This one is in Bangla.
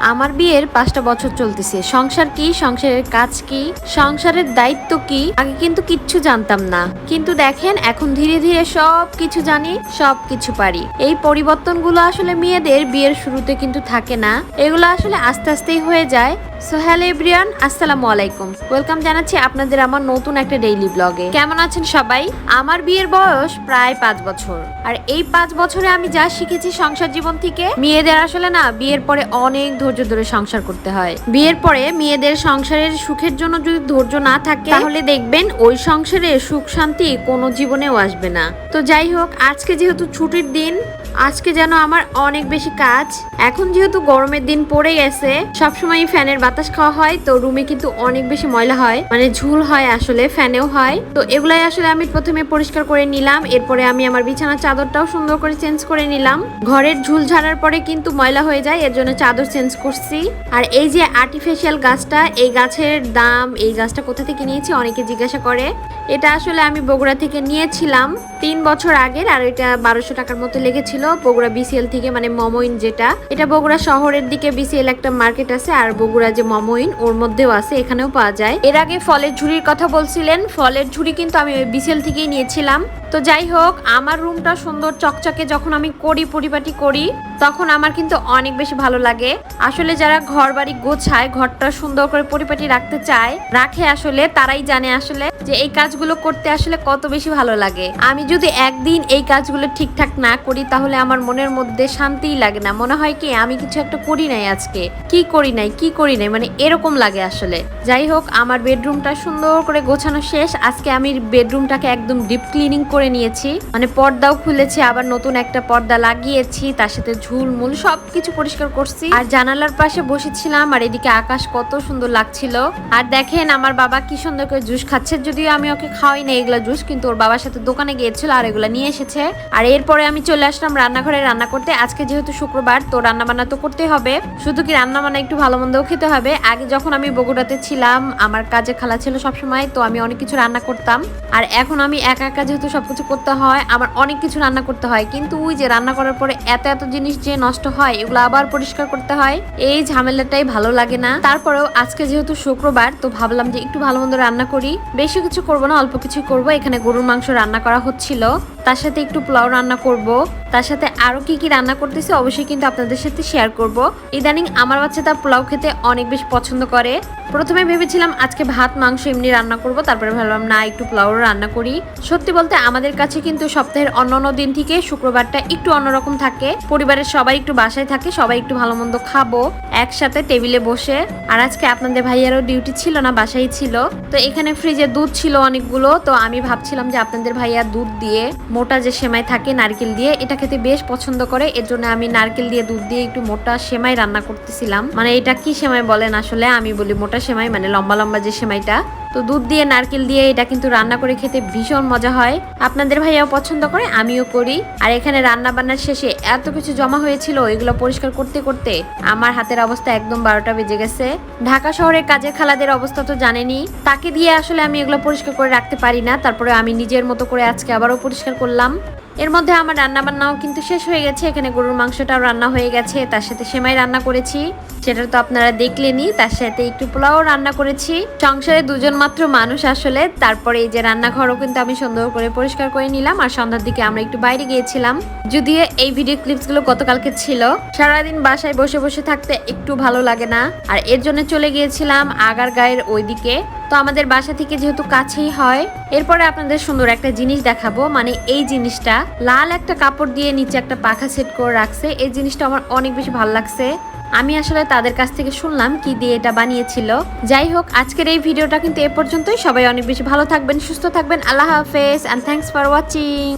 আমার বিয়ের পাঁচটা বছর চলতেছে। সংসার কি, সংসারের কাজ কি, সংসারের দায়িত্ব কি, আগে কিন্তু কিচ্ছু জানতাম না। কিন্তু দেখেন, এখন ধীরে ধীরে সব কিছু জানি সব কিছু পারি। এই পরিবর্তনগুলো আসলে মেয়েদের বিয়ের শুরুতে কিন্তু থাকে না। এগুলো আসলে আস্তে আস্তেই হয়ে যায়। সো আসসালামু আলাইকুম। ওয়েলকাম জানাচ্ছি আপনাদের আমার নতুন একটা ডেইলি ব্লগে কেমন আছেন সবাই? আমার বিয়ের বয়স প্রায় পাঁচ বছর। আর এই পাঁচ বছরে আমি যা শিখেছি সংসার জীবন থেকে, মেয়েদের আসলে না, বিয়ের পরে অনেক ধৈর্য ধরে সংসার করতে হয়। বিয়ের পরে মেয়েদের সংসারের সুখের জন্য যদি ধৈর্য না থাকে, তাহলে দেখবেন ওই সংসারে সুখ শান্তি কোনো জীবনেও আসবে না। তো যাই হোক, আজকে যেহেতু ছুটির দিন আজকে যেন আমার অনেক বেশি কাজ। এখন যেহেতু গরমের দিন পড়ে গেছে সবসময় ফ্যানের বাতাস খাওয়া হয়, তো রুমে কিন্তু অনেক বেশি ময়লা হয় মানে ঝুল হয় আসলে, ফ্যানেও হয়। তো এগুলাই আসলে আমি প্রথমে পরিষ্কার করে নিলাম, এরপরে আমি আমার বিছানার চাদরটাও সুন্দর করে চেঞ্জ করে নিলাম। ঘরের ঝুল ঝাড়ার পরে কিন্তু ময়লা হয়ে যায়, এর জন্য চাদর চেঞ্জ করছি। আর এই যে আর্টিফিশিয়াল গাছটা, এই গাছের দাম, এই গাছটা কোথা থেকে নিয়েছি অনেকে জিজ্ঞাসা করে। এটা আসলে আমি বগুড়া থেকে নিয়েছিলাম তিন বছর আগের, আর এটা বারোশো টাকার মতো লেগেছিল বগুড়া বিসিএল থেকে মানে মমইন যেটা। এটা বগুড়া শহরের দিকে বিসিএল একটা মার্কেট আছে, আর বগুড়া যে মমইন, ওর মধ্যেও আছে, এখানেও পাওয়া যায়। এর আগে ফলের ঝুড়ির কথা বলছিলেন, ফলের ঝুড়ি কিন্তু আমি বিসিএল থেকেই নিয়েছিলাম। তো যাই হোক, আমার রুমটা সুন্দর চকচকে, যখন আমি করি, পরিপাটি করি, তখন আমার কিন্তু অনেক বেশি ভালো লাগে। আসলে যারা ঘর বাড়ি গোছায়, ঘরটা সুন্দর করে পরিপাটি রাখতে চায়, রাখে আসলে, তারাই জানে আসলে যে এই কাজগুলো করতে আসলে কত বেশি ভালো লাগে। আমি যদি একদিন এই কাজগুলো ঠিকঠাক না করি, তাহলে আমার মনের মধ্যে শান্তিই লাগে না। মনে হয় কি, আমি কিছু একটা করি নাই আজকে। কি করি নাই, কি করি নাই? মানে এরকম লাগে আসলে। যাই হোক, আমার বেডরুমটা সুন্দর করে গোছানো শেষ। আজকে আমি বেডরুমটাকে একদম ডিপ ক্লিনিং করে নিয়েছি। মানে পর্দাও খুলেছি, আবার নতুন একটা পর্দা লাগিয়েছি। তার সাথে ঝুলমুল সবকিছু পরিষ্কার করছি। আর জানালার পাশে বসেছিলাম, আর এদিকে আকাশ কত সুন্দর লাগছিল। আর দেখেন, আমার বাবা কি সুন্দর করে জুস খাচ্ছে। যদিও আমি ওকে খাওয়াই না এগুলা জুস, কিন্তু ওর বাবার সাথে দোকানে গিয়েছিল আর এগুলা নিয়ে এসেছে। আর এরপরে আমি চলে আসলাম রান্নাঘরে রান্না করতে। আজকে যেহেতু শুক্রবার, তো রান্না বান্না তো করতে হবে। শুধু কি রান্না বান্না একটু ভালো মন্দও খেতে হবে? আগে যখন আমি বগুড়াতে ছিলাম, আমার কাজে খালা ছিল সবসময়, তো আমি অনেক কিছু রান্না করতাম। আর এখন আমি একা একা যেহেতু সবকিছু করতে হয়, আমার অনেক কিছু রান্না করতে হয়। কিন্তু ওই যে রান্না করার পরে এত এত জিনিস যে নষ্ট হয়, এগুলো আবার পরিষ্কার করতে হয়। এই ঝামেলাটাই ভালো লাগে না। তারপরেও আজকে যেহেতু শুক্রবার, তো ভাবলাম যে একটু ভালো মন্দ রান্না করি। বেশি কিছু করব না অল্প কিছু করব, এখানে গরুর মাংস রান্না করা হচ্ছিল। তার সাথে একটু পোলাও রান্না করব। তার সাথে আরও কি কি রান্না করতেছি অবশ্যই কিন্তু আপনাদের সাথে শেয়ার করব। ইদানিং আমার বাচ্চা তার পোলাও খেতে অনেক বেশি পছন্দ করে। প্রথমে ভেবেছিলাম আজকে ভাত, মাংস এমনি রান্না করব, তারপরে ভাবলাম, না, একটু পোলাও রান্না করি। সত্যি বলতে আমাদের কাছে কিন্তু সপ্তাহের অন্যান্য দিন থেকে শুক্রবারটা একটু অন্যরকম থাকে। পরিবারের সবাই একটু বাসায় থাকে, সবাই একটু ভালো মন্দ খাব, একসাথে টেবিলে বসে। আর আজকে আপনাদের ভাইয়ারও ডিউটি ছিল না, বাসায় ছিল। তো এখানে ফ্রিজে দুধ ছিল অনেকগুলো, তো আমি ভাবছিলাম যে আপনাদের ভাইয়া দুধ দিয়ে মোটা যে সেমাই থাকে নারকেল দিয়ে, এটা খেতে বেশ পছন্দ করে। এর জন্য আমি নারকেল দিয়ে দুধ দিয়ে একটু মোটা সেমাই রান্না করতেছিলাম। মানে এটা কি সেমাই বলেন আসলে? আমি বলি মোটা সেমাই মানে লম্বা লম্বা যে সেমাইটা। তো দুধ দিয়ে, নারকেল দিয়ে এটা কিন্তু রান্না করে খেতে ভীষণ মজা হয়। আপনাদের ভাইয়াও পছন্দ করে, আমিও করি। আর এখানে রান্না বান্নার শেষে এত কিছু জমা হয়েছিল এগুলো পরিষ্কার করতে করতে আমার হাতের অবস্থা একদম বারোটা বেজে গেছে। ঢাকা শহরে কাজের খালাদের অবস্থা তো জানেনি তাকে দিয়ে আসলে আমি এগুলো পরিষ্কার করে রাখতে পারি না, তারপরে আমি নিজের মতো করে আজকে আবারও পরিষ্কার করলাম। এর মধ্যে আমার রান্না বান্নাও কিন্তু শেষ হয়ে গেছে। এখানে গরুর মাংসটাও রান্না হয়ে গেছে। তার সাথে সেমাই রান্না করেছি। সেটা তো আপনারা দেখলেনই। তার সাথে একটু পোলাও রান্না করেছি। সংসারে দুজন মাত্র মানুষ আসলে। তারপরে এই যে রান্নাঘরও কিন্তু আমি সুন্দর করে পরিষ্কার করে নিলাম। আর সন্ধ্যার দিকে আমরা একটু বাইরে গিয়েছিলাম। যদিও এই ভিডিও ক্লিপসগুলো গতকালকে ছিল। সারাদিন বাসায় বসে বসে থাকতে একটু ভালো লাগে না। আর এর জন্য চলে গিয়েছিলাম আগার গায়ের ওইদিকে। তো আমাদের বাসা থেকে যেহেতু কাছেই হয়, এরপরে আপনাদের সুন্দর একটা জিনিস দেখাবো। মানে এই জিনিসটা, লাল একটা কাপড় দিয়ে নিচে একটা পাখা সেট করে রাখছে। এই জিনিসটা আমার অনেক বেশি ভালো লাগছে। আমি আসলে তাদের কাছ থেকে শুনলাম কি দিয়ে এটা বানিয়েছিল। যাই হোক, আজকের এই ভিডিওটা কিন্তু এ পর্যন্তই। সবাই অনেক বেশি ভালো থাকবেন, সুস্থ থাকবেন। আল্লাহ হাফেজ অ্যান্ড থ্যাংকস ফর ওয়াচিং